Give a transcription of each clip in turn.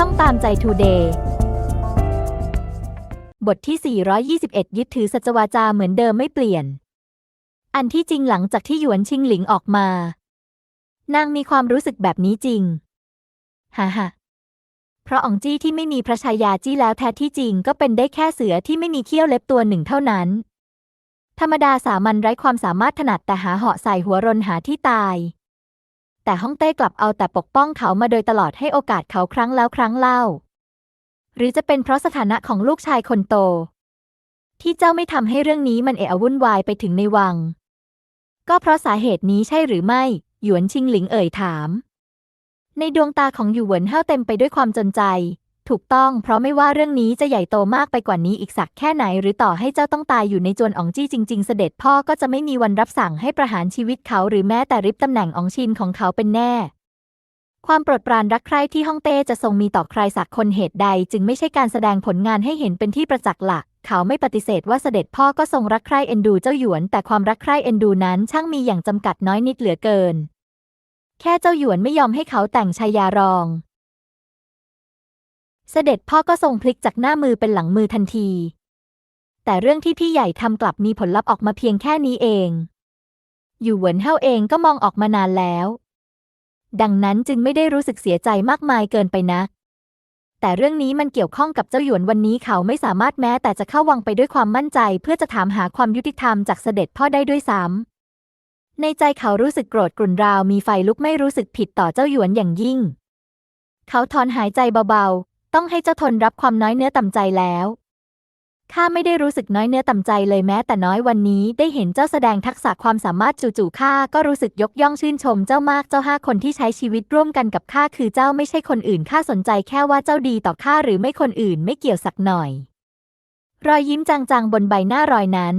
ช่องตามใจทูเดย์บทที่ 421 ยึดถือสัจวาจาเหมือนเดิมไม่เปลี่ยน อันที่จริงหลังจากที่หยวนชิงหลิงออกมา นางมีความรู้สึกแบบนี้จริง ฮ่าฮ่าเพราะอองจี้ที่ไม่มีพระชายาจี้แล้วแท้ที่จริงก็เป็นได้แค่เสือที่ไม่มีเขี้ยวเล็บตัวหนึ่งเท่านั้น ธรรมดาสามัญไร้ความสามารถถนัดแต่หาเหาะใส่หัวรนหาที่ตาย แต่ฮ่องเต้กลับเอาแต่ปกป้องเขามาโดยตลอดให้โอกาสเขาครั้งแล้วครั้งเล่า หรือจะเป็นเพราะสถานะของลูกชายคนโต ที่เจ้าไม่ทำให้เรื่องนี้มันเอะวุ่นวายไปถึงในวัง ก็เพราะสาเหตุนี้ใช่หรือไม่ หยวนชิงหลิงเอ่ยถาม ในดวงตาของหยูเหวินเฮาเต็มไปด้วยความจนใจ ถูกต้อง เพราะไม่ว่าเรื่องนี้จะใหญ่โตมากไปกว่านี้อีกสักแค่ไหน หรือต่อให้เจ้าต้องตายอยู่ในจวนอองจี้จริง ๆ เสด็จพ่อก็จะไม่มีวันรับสั่งให้ประหารชีวิตเขาหรือแม้แต่ริบตำแหน่งอองชินของเขาเป็นแน่ ความโปรดปรานรักใคร่ที่ฮ่องเต้จะทรงมีต่อใครสักคนเหตุใด จึงไม่ใช่การแสดงผลงานให้เห็นเป็นที่ประจักษ์หลักเขาไม่ปฏิเสธว่าเสด็จพ่อก็ทรงรักใคร่เอ็นดูเจ้าหยวน แต่ความรักใคร่เอ็นดูนั้นช่างมีอย่างจำกัดน้อยนิดเหลือเกิน แค่เจ้าหยวนไม่ยอมให้เขาแต่งชายารอง เสด็จพ่อก็ทรงพลิกจากหน้ามือเป็นหลังมือทันที แต่เรื่องที่พี่ใหญ่ทำกลับมีผลลัพธ์ออกมาเพียงแค่นี้เอง อยู่เหวินเฮาเองก็มองออกมานานแล้ว ดังนั้นจึงไม่ได้รู้สึกเสียใจมากมายเกินไปนัก แต่เรื่องนี้มันเกี่ยวข้องกับเจ้าหยวนวันนี้เขาไม่สามารถแม้แต่จะเข้าวังไปด้วยความมั่นใจ เพื่อจะถามหาความยุติธรรมจากเสด็จพ่อได้ด้วยซ้ำในใจเขารู้สึกโกรธกรุ่นราวมีไฟลุกไม่รู้สึกผิดต่อเจ้าหยวนอย่างยิ่งเขาถอนหายใจเบาๆ ต้องให้เจ้าทนรับความน้อยเนื้อต่ำใจแล้ว ข้าไม่ได้รู้สึกน้อยเนื้อต่ำใจเลยแม้แต่น้อยวันนี้ได้เห็นเจ้าแสดงทักษะความสามารถจู่ๆข้าก็รู้สึกยกย่องชื่นชมเจ้ามากเจ้าห้าคนที่ใช้ชีวิตร่วมกันกับข้าคือเจ้าไม่ใช่คนอื่นข้าสนใจแค่ว่าเจ้าดีต่อข้าหรือไม่คนอื่นไม่เกี่ยวสักหน่อย รอยยิ้มจางๆบนใบหน้ารอยนั้น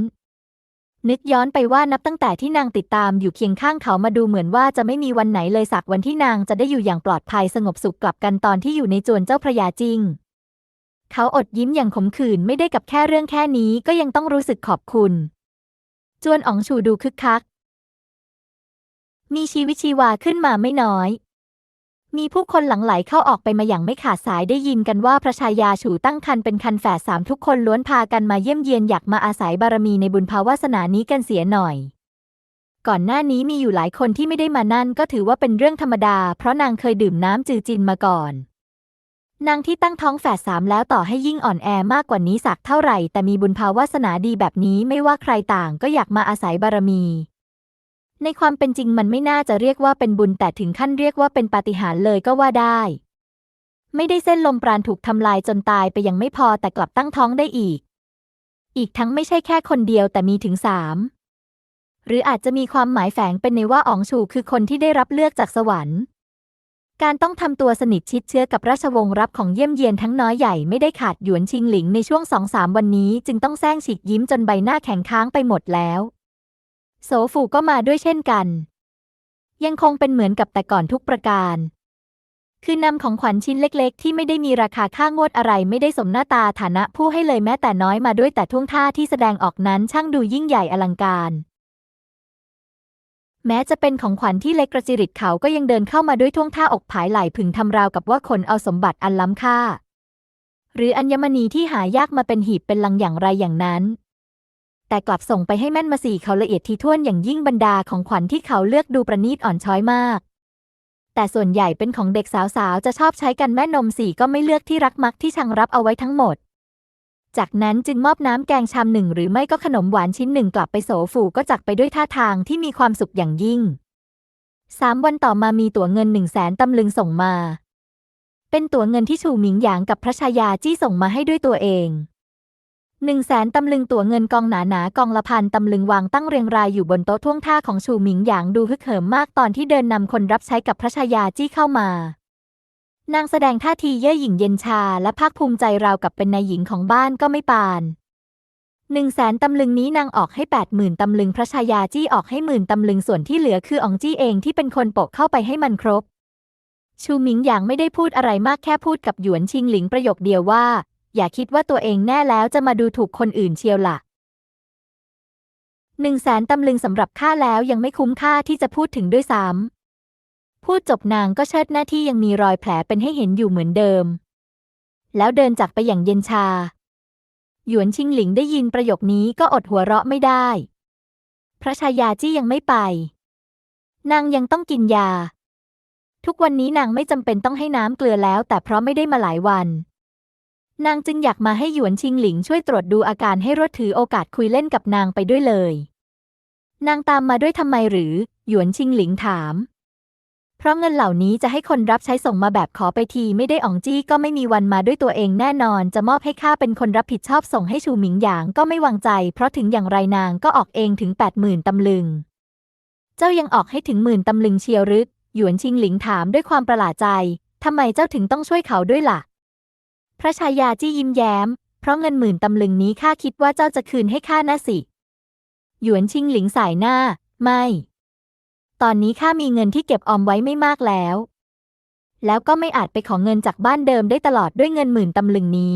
นึกย้อนไปว่านับตั้งแต่ที่นางติดตามอยู่เคียงข้างเขามาดูเหมือนว่าจะไม่มีวันไหนเลยสักวันที่นางจะได้อยู่อย่างปลอดภัยสงบสุขกลับกันตอนที่อยู่ในจวนเจ้าพระยาจริง เขาอดยิ้มอย่างขมขื่นไม่ได้กับแค่เรื่องแค่นี้ก็ยังต้องรู้สึกขอบคุณ จวนอ๋องชูดูคึกคัก มีชีวิตชีวาขึ้นมาไม่น้อย มีผู้คนหลั่งไหลเข้าออกไปมาอย่างไม่ขาดสายได้ยินกันว่าพระชายาฉูตั้งคันเป็นคันแฝดสามทุกคนล้วนพากันมาเยี่ยมเยียนอยากมาอาศัยบารมีในบุญภาวาสนานี้กันเสียหน่อย ก่อนหน้านี้มีอยู่หลายคนที่ไม่ได้มานั่นก็ถือว่าเป็นเรื่องธรรมดา เพราะนางเคยดื่มน้ำจือจินมาก่อน นางที่ตั้งท้องแฝดสามแล้วต่อให้ยิ่งอ่อนแอมากกว่านี้สักเท่าไหร่ แต่มีบุญภาวาสนาดีแบบนี้ไม่ว่าใครต่างก็อยากมาอาศัยบารมี ในความเป็นจริงมันไม่น่าจะเรียกว่าเป็นบุญแต่ถึงขั้นเรียกว่าเป็นปาฏิหาริย์เลยก็ว่าได้ ไม่ได้เส้นลมปราณถูกทำลายจนตายไปยังไม่พอแต่กลับตั้งท้องได้อีก อีกทั้งไม่ใช่แค่คนเดียวแต่มีถึงสามหรืออาจจะมีความหมายแฝงเป็นในว่าอ๋องชูคือคนที่ได้รับเลือกจากสวรรค์ การต้องทำตัวสนิทชิดเชื้อกับราชวงศ์รับของเยี่ยมเยียนทั้งน้อยใหญ่ไม่ได้ขาดหยวนชิงหลิงในช่วงสองสามวันนี้จึงต้องแซงฉีกยิ้มจนใบหน้าแข็งค้างไปหมดแล้ว โสฟูก็มาด้วยเช่นกัน ยังคงเป็นเหมือนกับแต่ก่อนทุกประการ คือนำของขวัญชิ้นเล็กๆ ที่ไม่ได้มีราคาค่างวดอะไรไม่ได้สมหน้าตาฐานะผู้ให้เลยแม้แต่น้อยมาด้วยแต่ท่วงท่าที่แสดงออกนั้นช่างดูยิ่งใหญ่อลังการแม้จะเป็นของขวัญที่เล็กกระจิริตเขาก็ยังเดินเข้ามาด้วยท่วงท่าอกผายไหลพึงทำราวกับว่าคนเอาสมบัติอันล้ำค่า หรืออัญมณีที่หายากมาเป็นหีบเป็นลังอย่างไรอย่างนั้น แต่กลับส่งไปให้แม่นมาสี่เขาละเอียดทีท่วนอย่างยิ่งบรรดาของขวัญที่เขาเลือกดูประณีตอ่อนช้อยมาก แต่ส่วนใหญ่เป็นของเด็กสาวๆ จะชอบใช้กันแม่นมสี่ก็ไม่เลือกที่รักมักที่ชังรับเอาไว้ทั้งหมด จากนั้นจึงมอบน้ำแกงชามหนึ่งหรือไม่ก็ขนมหวานชิ้นหนึ่งกลับไปโสฝูก็จักไปด้วยท่าทางที่มีความสุขอย่างยิ่งสามวันต่อมามีตั๋วเงินหนึ่งแสนตำลึงส่งมา เป็นตั๋วเงินที่ชูหมิงหยางกับพระชายาจี้ส่งมาให้ด้วยตัวเอง หนึ่งแสนตำลึงตั๋วเงินกองหนาหนากองละพันตำลึงวางตั้งเรียงรายอยู่บนโต๊ะท่วงท่าของชูหมิงหยางดูฮึกเหิมมากตอนที่เดินนำคนรับใช้กับพระชายาจี้เข้ามา นางแสดงท่าทีเย่อหยิ่งเย็นชาและภาคภูมิใจราวกับเป็นนายหญิงของบ้านก็ไม่ปานหนึ่งแสนตำลึงนี้นางออกให้แปดหมื่นตำลึงพระชายาจี้ออกให้หมื่นตำลึงส่วนที่เหลือคืออองจี้เองที่เป็นคนโปะเข้าไปให้มันครบ ชูหมิงหยางไม่ได้พูดอะไรมากแค่พูดกับหยวนชิงหลิงประโยคเดียวว่า อย่าคิดว่าตัวเองแน่แล้วจะมาดูถูกคนอื่นเชียวละ่ะหนึ่งแสนตำลึงสำหรับข้าแล้วยังไม่คุ้มค่าที่จะพูดถึงด้วยซ้ำพูดจบนางก็เชิดหน้าที่ยังมีรอยแผลเป็นให้เห็นอยู่เหมือนเดิม แล้วเดินจากไปอย่างเย็นชา หยวนชิงหลิงได้ยินประโยคนี้ก็อดหัวเราะไม่ได้ พระชายาจี้ยังไม่ไป นางยังต้องกินยา ทุกวันนี้นางไม่จำเป็นต้องให้น้ำเกลือแล้ว แต่เพราะไม่ได้มาหลายวัน นางจึงอยากมาให้หยวนชิงหลิงช่วยตรวจดูอาการให้รวดถือโอกาสคุยเล่นกับนางไปด้วยเลย นางตามมาด้วยทำไมหรือ หยวนชิงหลิงถาม เพราะเงินเหล่านี้จะให้คนรับใช้ส่งมาแบบขอไปทีไม่ได้อ่องจี้ก็ไม่มีวันมาด้วยตัวเองแน่นอน จะมอบให้ข้าเป็นคนรับผิดชอบส่งให้ชูหมิงหยางก็ไม่วางใจ เพราะถึงอย่างไรนางก็ออกเองถึงแปดหมื่นตำลึง เจ้ายังออกให้ถึงหมื่นตำลึงเชียวรือหยวนชิงหลิงถามด้วยความประหลาดใจทำไมเจ้าถึงต้องช่วยเขาด้วยล่ะ พระชายาจี้ยิ้มแย้ม เพราะเงินหมื่นตำลึงนี้ข้าคิดว่าเจ้าจะคืนให้ข้านะสิ หยวนชิงหลิงสายหน้า ไม่ ตอนนี้ข้ามีเงินที่เก็บออมไว้ไม่มากแล้ว แล้วก็ไม่อาจไปขอเงินจากบ้านเดิมได้ตลอดด้วยเงินหมื่นตำลึงนี้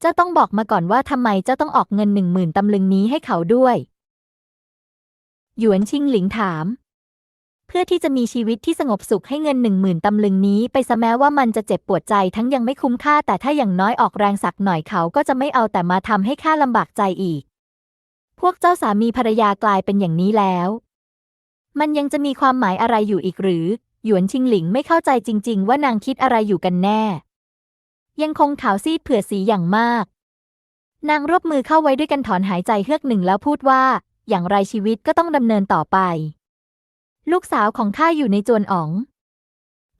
เจ้าต้องบอกมาก่อนว่าทำไมเจ้าต้องออกเงินหนึ่งหมื่นตำลึงนี้ให้เขาด้วย หยวนชิงหลิงถาม เพื่อที่จะมีชีวิตที่สงบสุขให้เงินหนึ่งหมื่นตำลึงนี้ไปซะแม้ว่ามันจะเจ็บปวดใจทั้งยังไม่คุ้มค่า แต่ถ้าอย่างน้อยออกแรงสักหน่อยเขาก็จะไม่เอาแต่มาทำให้ข้าลำบากใจอีก พวกเจ้าสามีภรรยากลายเป็นอย่างนี้แล้ว มันยังจะมีความหมายอะไรอยู่อีกหรือ หยวนชิงหลิงไม่เข้าใจจริง ๆ ว่านางคิดอะไรอยู่กันแน่ ยังคงขาวซีดเผื่อสีอย่างมาก นางรวบมือเข้าไว้ด้วยกันถอนหายใจเฮือกหนึ่งแล้วพูดว่า อย่างไรชีวิตก็ต้องดำเนินต่อไป ลูกสาวของข้าอยู่ในจวนอ๋อง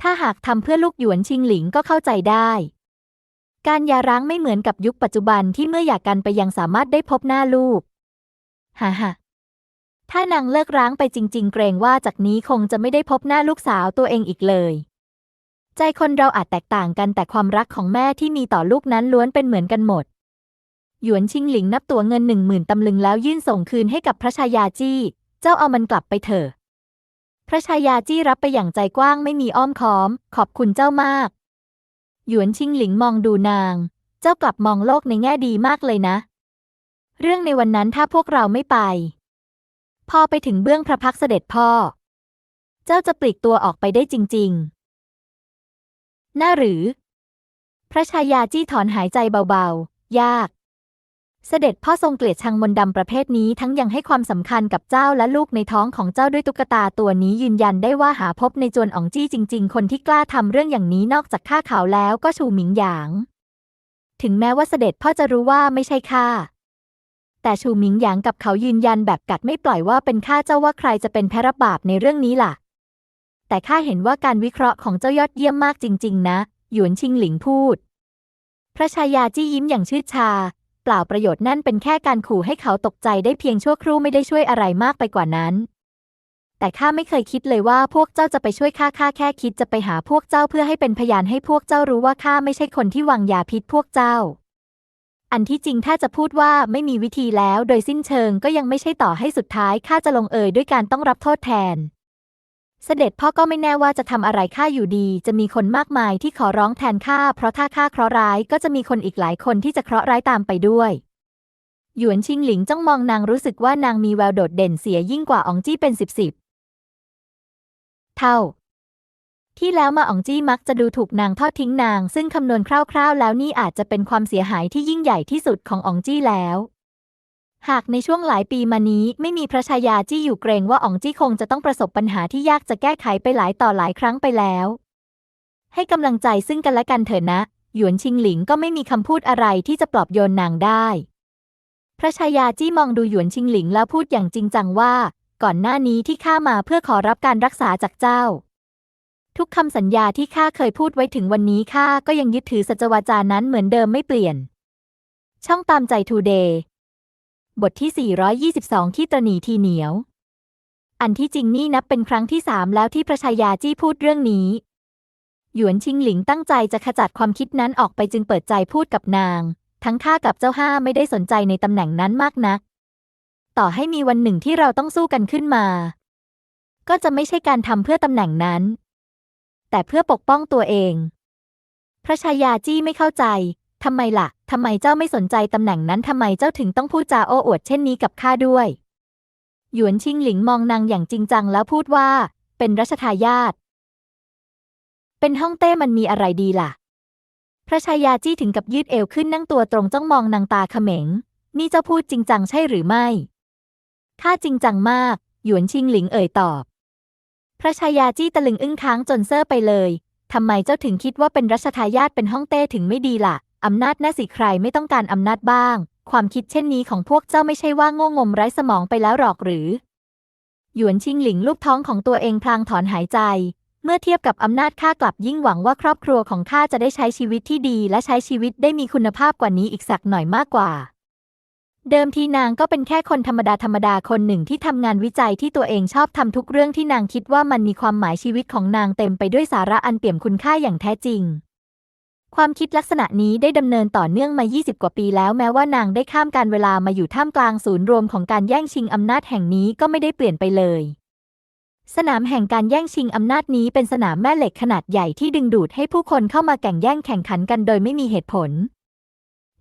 ถ้าหากทำเพื่อลูกหยวนชิงหลิงก็เข้าใจได้ การยาร้างไม่เหมือนกับยุคปัจจุบันที่เมื่อหย่ากันไปยังสามารถได้พบหน้าลูกฮ่าฮ่าถ้านางเลิกร้างไปจริง ๆ เกรงว่าจากนี้คงจะไม่ได้พบหน้าลูกสาวตัวเองอีกเลย ใจคนเราอาจแตกต่างกันแต่ความรักของแม่ที่มีต่อลูกนั้นล้วนเป็นเหมือนกันหมด หยวนชิงหลิงนับตัวเงินหนึ่งหมื่นตำลึงแล้วยื่นส่งคืนให้กับพระชายาจี้ เจ้าเอามันกลับไปเถอะ พระชายาจี้รับไปอย่างใจกว้างไม่มีอ้อมค้อม ขอบคุณเจ้ามาก หยวนชิงหลิงมองดูนาง เจ้ากลับมองโลกในแง่ดีมากเลยนะ เรื่องในวันนั้นถ้าพวกเราไม่ไป พอไปถึงเบื้องพระพักตร์เสด็จพ่อ เจ้าจะปลีกตัวออกไปได้จริง ๆ น่าหรือ พระชายาจี้ถอนหายใจเบาๆ ยาก เสด็จพ่อทรงเกลียดชังมนต์ดำประเภทนี้ทั้งยังให้ความสำคัญกับเจ้าและลูกในท้องของเจ้าด้วยตุ๊กตาตัวนี้ยืนยันได้ว่าหาพบในจวนอ๋องจี้จริง ๆ คนที่กล้าทำเรื่องอย่างนี้นอกจากข้าขาวแล้วก็ชูหมิงหยาง ถึงแม้ว่าเสด็จพ่อจะรู้ว่าไม่ใช่ข้าแต่ชูหมิงหยางกับเขายืนยันแบบกัดไม่ปล่อยว่าเป็นข้าเจ้าว่าใครจะเป็นแพรับบาปในเรื่องนี้ล่ะ แต่ข้าเห็นว่าการวิเคราะห์ของเจ้ายอดเยี่ยมมากจริง ๆ นะ หยวนชิงหลิงพูด พระชายาจี้ยิ้มอย่างชืดชา ปล่าประโยชน์นั่นเป็นแค่การขู่ให้เขาตกใจได้เพียงชั่วครู่ไม่ได้ช่วยอะไรมากไปกว่านั้น แต่ข้าไม่เคยคิดเลยว่าพวกเจ้าจะไปช่วยข้าข้าแค่คิดจะไปหาพวกเจ้าเพื่อให้เป็นพยานให้พวกเจ้ารู้ว่าข้าไม่ใช่คนที่วางยาพิษพวกเจ้า อันที่จริงถ้าจะพูดว่าไม่มีวิธีแล้ว โดยสิ้นเชิงก็ยังไม่ใช่ต่อให้สุดท้ายข้าจะลงเอยด้วยการต้องรับโทษแทน เสด็จพ่อก็ไม่แน่ว่าจะทำอะไรข้าอยู่ดี จะมีคนมากมายที่ขอร้องแทนข้าเพราะถ้าข้าเคราะห์ร้ายก็จะมีคนอีกหลายคนที่จะเคราะห์ร้ายตามไปด้วยหยวนชิงหลิงจ้องมองนางรู้สึกว่านางมีแววโดดเด่นเสียยิ่งกว่าอองจี้เป็นสิบสิบเท่า ที่แล้วมาอองจี้มักจะดูถูกนางทอดทิ้งนาง ซึ่งคำนวณคร่าวๆ แล้วนี่อาจจะเป็นความเสียหายที่ยิ่งใหญ่ที่สุดของอองจี้แล้ว หากในช่วงหลายปีมานี้ไม่มีพระชายาจี้อยู่เกรงว่าอองจี้คงจะต้องประสบปัญหาที่ยากจะแก้ไขไปหลายต่อหลายครั้งไปแล้ว ให้กำลังใจซึ่งกันและกันเถอะนะ หยวนชิงหลิงก็ไม่มีคำพูดอะไรที่จะปลอบโยนนางได้ พระชายาจี้มองดูหยวนชิงหลิงแล้วพูดอย่างจริงจังว่า ก่อนหน้านี้ที่ข้ามาเพื่อขอรับการรักษาจากเจ้า ทุกคำสัญญาที่ข้าเคยพูดไว้ถึงวันนี้ข้าก็ยังยึดถือสัจวาจานั้นเหมือนเดิมไม่เปลี่ยน ช่องตามใจทูเดย์ บทที่ 422 ที่ตรณีทีเหนียว อันที่จริงนี่นับเป็นครั้งที่สามแล้วที่พระชายาจี้พูดเรื่องนี้ หยวนชิงหลิงตั้งใจจะขจัดความคิดนั้นออกไปจึงเปิดใจพูดกับนาง ทั้งข้ากับเจ้าห้าไม่ได้สนใจในตำแหน่งนั้นมากนัก ต่อให้มีวันหนึ่งที่เราต้องสู้กันขึ้นมา ก็จะไม่ใช่การทำเพื่อตำแหน่งนั้น แต่เพื่อปกป้องตัวเอง พระชายาจี้ไม่เข้าใจ ทำไมล่ะ ทำไมเจ้าไม่สนใจตำแหน่งนั้นทำไมเจ้าถึงต้องพูดจาโอ้อวดเช่นนี้กับข้าด้วย หยวนชิงหลิงมองนางอย่างจริงจังแล้วพูดว่า เป็นรัชทายาท เป็นห้องเต้มันมีอะไรดีล่ะ พระชายาจี้ถึงกับยืดเอวขึ้นนั่งตัวตรงจ้องมองนางตาเขม็ง นี่เจ้าพูดจริงจังใช่หรือไม่ ข้าจริงจังมาก หยวนชิงหลิงเอ่ยตอบ พระชายาจี้ตะลึงอึ้งค้างจนเซอไปเลยทำไมเจ้าถึงคิดว่าเป็นรัชทายาทเป็นห้องเต้ถึงไม่ดีล่ะ อำนาจน่าสิใครไม่ต้องการอำนาจบ้าง ความคิดเช่นนี้ของพวกเจ้าไม่ใช่ว่าโง่งมไร้สมองไปแล้วหรอกหรือ หยวนชิงหลิงลูกท้องของตัวเองพลางถอนหายใจ เมื่อเทียบกับอำนาจข้ากลับยิ่งหวังว่าครอบครัวของข้าจะได้ใช้ชีวิตที่ดี และใช้ชีวิตได้มีคุณภาพกว่านี้อีกสักหน่อยมากกว่า เดิมทีนางก็เป็นแค่คนธรรมดาธรรมดาคนหนึ่งที่ทำงานวิจัยที่ตัวเองชอบทำทุกเรื่องที่นางคิดว่ามันมีความหมายชีวิตของนางเต็มไปด้วยสาระอันเปี่ยมคุณค่าอย่างแท้จริง ความคิดลักษณะนี้ได้ดำเนินต่อเนื่องมา 20 กว่าปีแล้วแม้ว่านางได้ข้ามการเวลามาอยู่ท่ามกลางศูนย์รวมของการแย่งชิงอำนาจแห่งนี้ก็ไม่ได้เปลี่ยนไปเลย สนามแห่งการแย่งชิงอำนาจนี้เป็นสนามแม่เหล็กขนาดใหญ่ที่ดึงดูดให้ผู้คนเข้ามาแข่งแย่งแข่งขันกันโดยไม่มีเหตุผล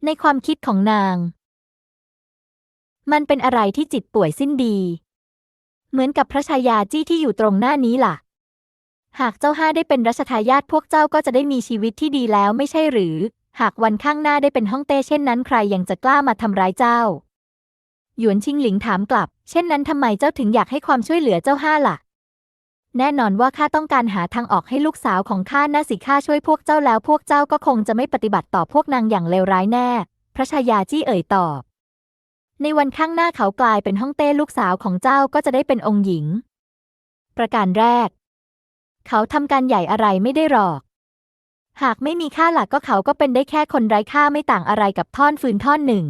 ในความคิดของนาง มันเป็นอะไรที่จิตป่วยสิ้นดี เหมือนกับพระชายาจี้ที่อยู่ตรงหน้านี้ล่ะ หากเจ้าห้าได้เป็นรัชทายาทพวกเจ้าก็จะได้มีชีวิตที่ดีแล้วไม่ใช่หรือ หากวันข้างหน้าได้เป็นฮ่องเต้เช่นนั้นใครยังจะกล้ามาทำร้ายเจ้า หยวนชิงหลิงถามกลับ เช่นนั้นทำไมเจ้าถึงอยากให้ความช่วยเหลือเจ้าห้าล่ะ แน่นอนว่าข้าต้องการหาทางออกให้ลูกสาวของข้าน่าสิข้าช่วยพวกเจ้าแล้วพวกเจ้าก็คงจะไม่ปฏิบัติต่อพวกนางอย่างเลวร้ายแน่ พระชายาจี้เอ่ยตอบ ในวันข้างหน้าเขากลายเป็นฮ่องเต้ลูกสาวของเจ้าก็จะได้เป็นองค์หญิง ประการแรก เขาทำการใหญ่อะไรไม่ได้หรอก หากไม่มีค่าหลักก็เขาก็เป็นได้แค่คนไร้ค่าไม่ต่างอะไรกับท่อนฟืนท่อนหนึ่ง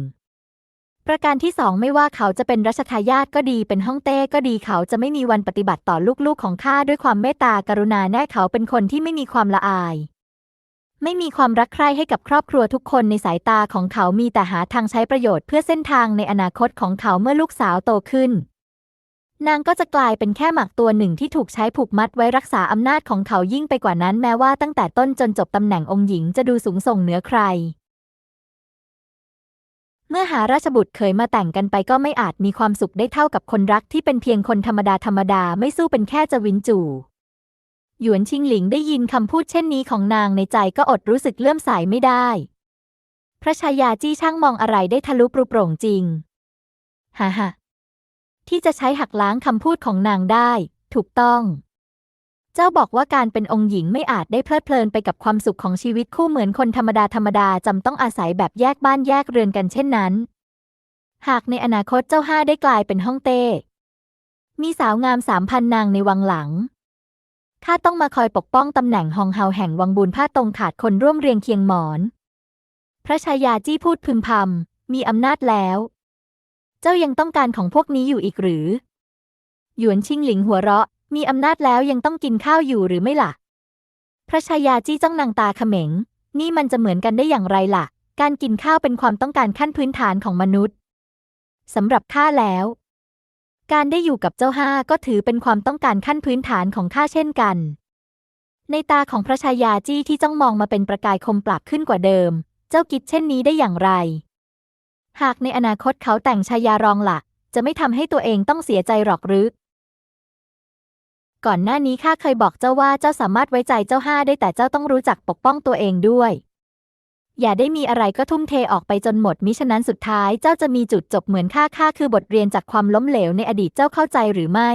ประการที่สองไม่ว่าเขาจะเป็นรัชทายาทก็ดีเป็นฮ่องเต้ก็ดีเขาจะไม่มีวันปฏิบัติต่อลูกๆของข้าด้วยความเมตตากรุณาแน่เขาเป็นคนที่ไม่มีความละอาย ไม่มีความรักใคร่ให้กับครอบครัวทุกคนในสายตาของเขามีแต่หาทางใช้ประโยชน์เพื่อเส้นทางในอนาคตของเขาเมื่อลูกสาวโตขึ้น นางก็จะกลายเป็นแค่หมากตัวหนึ่งที่ถูกใช้ผูกมัดไว้รักษาอำนาจของเขายิ่งไปกว่านั้นแม้ว่าตั้งแต่ต้นจนจบตำแหน่งองค์หญิงจะดูสูงส่งเหนือใคร เมื่อหาราชบุตรเคยมาแต่งกันไปก็ไม่อาจมีความสุขได้เท่ากับคนรักที่เป็นเพียงคนธรรมดาธรรมดาไม่สู้เป็นแค่จะวินจู่หยวนชิงหลิงได้ยินคำพูดเช่นนี้ของนางในใจก็อดรู้สึกเลื่อมใสไม่ได้ พระชายาจี้ช่างมองอะไรได้ทะลุปรุโปร่งจริง ฮ่าฮ่า ที่จะใช้หักล้างคำพูดของนางได้ ถูกต้อง เจ้าบอกว่าการเป็นองค์หญิงไม่อาจได้เพลิดเพลินไปกับความสุขของชีวิตคู่เหมือนคนธรรมดาธรรมดาจำต้องอาศัยแบบแยกบ้านแยกเรือนกันเช่นนั้น หากในอนาคตเจ้าห้าได้กลายเป็นฮ่องเต้ มีสาวงามสามพันนางในวังหลังข้าต้องมาคอยปกป้องตำแหน่งฮองเฮาแห่งวังบุญผ้าตรงขาดคนร่วมเรียงเคียงหมอน พระชายาจี้พูดพึมพำมีอำนาจแล้ว เจ้ายังต้องการของพวกนี้อยู่อีกหรือ หยวนชิงหลิงหัวเราะ มีอำนาจแล้วยังต้องกินข้าวอยู่หรือไม่ล่ะ พระชายาจี้จ้องนางตาเขม็ง นี่มันจะเหมือนกันได้อย่างไรล่ะ การกินข้าวเป็นความต้องการขั้นพื้นฐานของมนุษย์สำหรับข้าแล้ว การได้อยู่กับเจ้าห้าก็ถือเป็นความต้องการขั้นพื้นฐานของข้าเช่นกัน ในตาของพระชายาจี้ที่จ้องมองมาเป็นประกายคมปลักขึ้นกว่าเดิม เจ้าคิดเช่นนี้ได้อย่างไร หากในอนาคตเขาแต่งชายารองหลักจะไม่ทำให้ตัวเองต้องเสียใจหรอกหรือ ก่อนหน้านี้ข้าเคยบอกเจ้าว่าเจ้าสามารถไว้ใจเจ้าห้าได้แต่เจ้าต้องรู้จักปกป้องตัวเองด้วย อย่าได้มีอะไรก็ทุ่มเทออกไปจนหมดมิฉะนั้นสุดท้ายเจ้าจะมีจุดจบเหมือนข้าข้าคือบทเรียนจากความล้มเหลวในอดีตเจ้าเข้าใจหรือไม่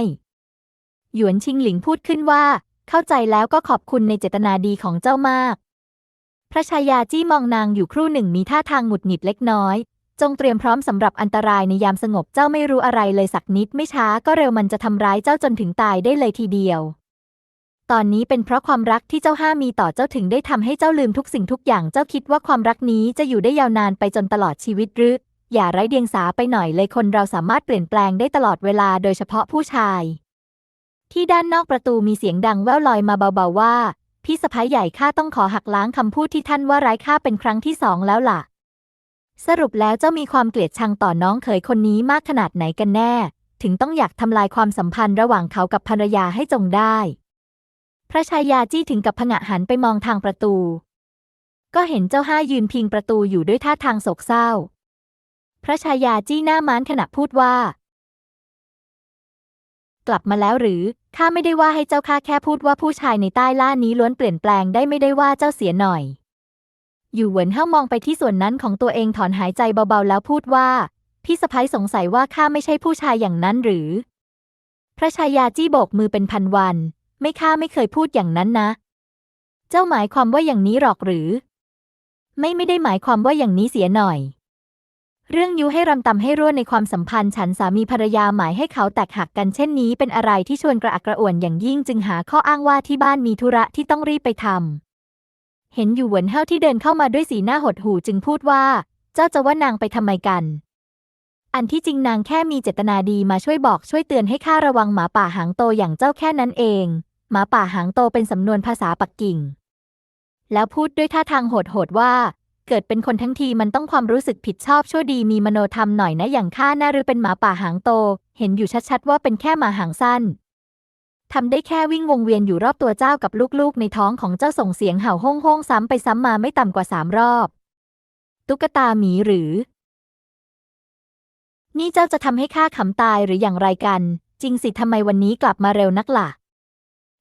หยวนชิงหลิงพูดขึ้นว่า เข้าใจแล้วก็ขอบคุณในเจตนาดีของเจ้ามากพระชายาจี้มองนางอยู่ครู่หนึ่งมีท่าทางหงุดหงิดเล็กน้อย จงเตรียมพร้อมสำหรับอันตรายในยามสงบเจ้าไม่รู้อะไรเลยสักนิดไม่ช้าก็เร็วมันจะทำร้ายเจ้าจนถึงตายได้เลยทีเดียว ตอนนี้เป็นเพราะความรักที่เจ้าห้ามีต่อเจ้าถึงได้ทำให้เจ้าลืมทุกสิ่งทุกอย่างเจ้าคิดว่าความรักนี้จะอยู่ได้ยาวนานไปจนตลอดชีวิตหรือ อย่าไร้เดียงสาไปหน่อยเลยคนเราสามารถเปลี่ยนแปลงได้ตลอดเวลาโดยเฉพาะผู้ชาย ที่ด้านนอกประตูมีเสียงดังแว่วลอยมาเบาๆว่า พี่สะพ้ายใหญ่ข้าต้องขอหักล้างคำพูดที่ท่านว่าร้ายข้าเป็นครั้งที่สองแล้วล่ะ สรุปแล้วเจ้ามีความเกลียดชังต่อน้องเขยคนนี้มากขนาดไหนกันแน่ ถึงต้องอยากทำลายความสัมพันธ์ระหว่างเขากับภรรยาให้จงได้ พระชายาจี้ถึงกับผงะหันไปมองทางประตู ก็เห็นเจ้าห้ายืนพิงประตูอยู่ด้วยท่าทางโศกเศร้า พระชายาจี้หน้าม้านขณะพูดว่า กลับมาแล้วหรือข้าไม่ได้ว่าให้เจ้าข้าแค่พูดว่าผู้ชายในใต้ล่านี้ล้วนเปลี่ยนแปลงได้ไม่ได้ว่าเจ้าเสียหน่อย อยู่เหวินเฮามองไปที่ส่วนนั้นของตัวเองถอนหายใจเบาๆ แล้วพูดว่า พี่สะพ้ยสงสัยว่าข้าไม่ใช่ผู้ชายอย่างนั้นหรือ พระชายาจี้โบกมือเป็นพันวัน ไม่ข้าไม่เคยพูดอย่างนั้นนะ เจ้าหมายความว่าอย่างนี้หรอกหรือ ไม่ไม่ได้หมายความว่าอย่างนี้เสียหน่อย เรื่องยุให้รำตำให้รั่วในความสัมพันธ์ ฉันสามีภรรยาหมายให้เขาแตกหักกันเช่นนี้ เป็นอะไรที่ชวนกระอักกระอ่วนอย่างยิ่งจึงหาข้ออ้างว่าที่บ้านมีธุระที่ต้องรีบไปทำ เห็นอยู่หวนเฮาที่เดินเข้ามาด้วยสีหน้าหดหู่จึงพูดว่า เจ้าจะว่านางไปทำไมกัน อันที่จริงนางแค่มีเจตนาดีมาช่วยบอกช่วยเตือนให้ข้าระวังหมาป่าหางโตอย่างเจ้าแค่นั้นเอง หมาป่าหางโตเป็นสำนวนภาษาปักกิ่ง แล้วพูดด้วยท่าทางโหดๆว่า เกิดเป็นคนทั้งทีมันต้องความรู้สึกผิดชอบชั่วดีมีมโนธรรมหน่อยนะอย่างข้าน่าหรือเป็นหมาป่าหางโต เห็นอยู่ชัดๆว่าเป็นแค่หมาหางสั้น ทำได้แค่วิ่งวงเวียนอยู่รอบตัวเจ้ากับลูกๆ ในท้องของเจ้าส่งเสียงเห่าห้องห้องๆซ้ำไปซ้ำมาไม่ต่ำกว่าสามรอบ ตุ๊กตาหมีหรือ นี่เจ้าจะทำให้ข้าขำตายหรืออย่างไรกัน จริงสิทำไมวันนี้กลับมาเร็วนักล่ะ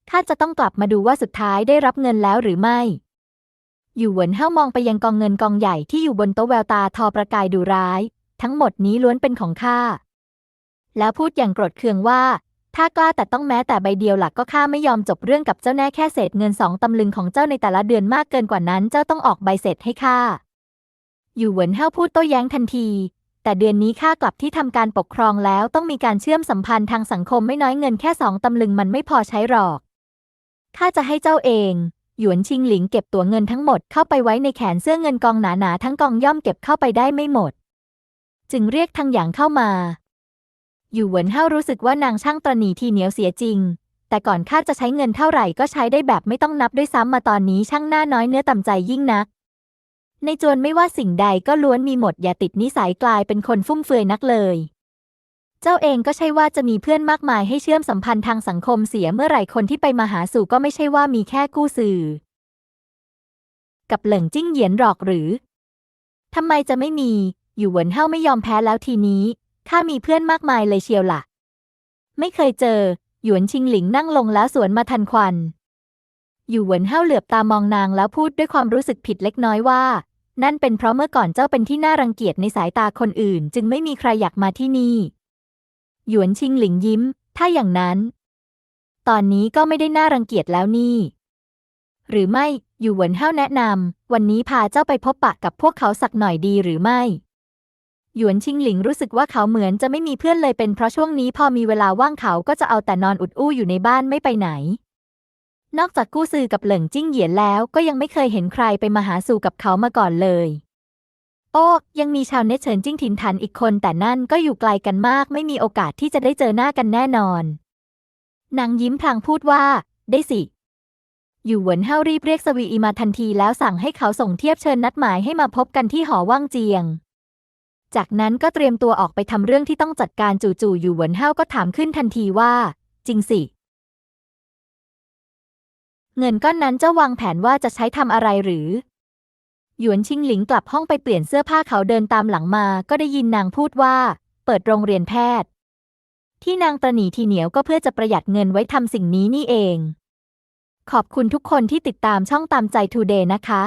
ข้าจะต้องกลับมาดูว่าสุดท้ายได้รับเงินแล้วหรือไม่ อยู่เหวินเฮ้ามองไปยังกองเงินกองใหญ่ที่อยู่บนโต๊ะแววตาทอประกายดูร้าย ทั้งหมดนี้ล้วนเป็นของข้าแล้วพูดอย่างโกรธเคืองว่า ถ้ากล้าแต่ต้องแม้แต่ใบเดียวหลักก็ข้าไม่ยอมจบเรื่องกับเจ้าแน่แค่เศษเงินสองตำลึงของเจ้าในแต่ละเดือนมากเกินกว่านั้นเจ้าต้องออกใบเสร็จให้ข้า อยู่เหวินเฮาพูดโต้แย้งทันที แต่เดือนนี้ข้ากลับที่ทำการปกครองแล้วต้องมีการเชื่อมสัมพันธ์ทางสังคมไม่น้อยเงินแค่สองตำลึงมันไม่พอใช้หรอกข้าจะให้เจ้าเองหยวนชิงหลิงเก็บตัวเงินทั้งหมดเข้าไปไว้ในแขนเสื้อเงินกองหนาๆทั้งกองย่อมเก็บเข้าไปได้ไม่หมด จึงเรียกทางหยางเข้ามา อยู่เหวินเฮารู้สึกว่านางช่างตระหนี่ที่เหนียวเสียจริง แต่ก่อนข้าจะใช้เงินเท่าไหร่ก็ใช้ได้แบบไม่ต้องนับด้วยซ้ำมาตอนนี้ช่างหน้าน้อยเนื้อต่ำใจยิ่งนัก ในจวนไม่ว่าสิ่งใดก็ล้วนมีหมดอย่าติดนิสัยกลายเป็นคนฟุ่มเฟือยนักเลย เจ้าเองก็ใช่ว่าจะมีเพื่อนมากมายให้เชื่อมสัมพันธ์ทางสังคมเสียเมื่อไหร่คนที่ไปมาหาสู่ก็ไม่ใช่ว่ามีแค่กู้สื่อ กับเหลิงจิ้งเหยียนหรอกหรือทำไมจะไม่มี อยู่เหวินเฮาไม่ยอมแพ้แล้วทีนี้ ข้ามีเพื่อนมากมายเลยเชียวล่ะ ไม่เคยเจอ หยวนชิงหลิงนั่งลงแล้วสวนมาทันควัน อยู่เหวินเฮาเหลือบตามองนางแล้วพูดด้วยความรู้สึกผิดเล็กน้อยว่า นั่นเป็นเพราะเมื่อก่อนเจ้าเป็นที่น่ารังเกียจในสายตาคนอื่น จึงไม่มีใครอยากมาที่นี่ หยวนชิงหลิงยิ้ม ถ้าอย่างนั้น ตอนนี้ก็ไม่ได้น่ารังเกียจแล้วนี่หรือไม่ อยู่เหวินเฮาแนะนำ วันนี้พาเจ้าไปพบปะกับพวกเขาสักหน่อยดีหรือไม่ หยวนชิงหลิงรู้สึกว่าเขาเหมือนจะไม่มีเพื่อนเลยเป็นเพราะช่วงนี้พอมีเวลาว่างเขาก็จะเอาแต่นอนอุดอู้อยู่ในบ้านไม่ไปไหน นอกจากกู้ซือกับเหลิงจิ้งเหยียนแล้วก็ยังไม่เคยเห็นใครไปมาหาสู่กับเขามาก่อนเลย โอ้ยังมีชาวเน็ตเฉินจิ้งถิ่นทันอีกคนแต่นั่นก็อยู่ไกลกันมากไม่มีโอกาสที่จะได้เจอหน้ากันแน่นอนนางยิ้มพลางพูดว่า ได้สิอยู่หวนเฮารีบเรียกสวีอีมาทันทีแล้วสั่งให้เขาส่งเทียบเชิญนัดหมายให้มาพบกันที่หอว่างเจียง จากนั้นก็เตรียมตัวออกไปทำเรื่องที่ต้องจัดการจู่ๆอยู่หวนเฮาก็ถามขึ้นทันทีว่า จริงสิ เงินก้อนนั้นเจ้าวางแผนว่าจะใช้ทำอะไรหรือ หยวนชิงหลิงกลับห้องไปเปลี่ยนเสื้อผ้าเขาเดินตามหลังมา ก็ได้ยินนางพูดว่า เปิดโรงเรียนแพทย์ ที่นางตระหนีทีเหนียวก็เพื่อจะประหยัดเงินไว้ทำสิ่งนี้นี่เอง ขอบคุณทุกคนที่ติดตามช่องตามใจทูเดย์นะคะ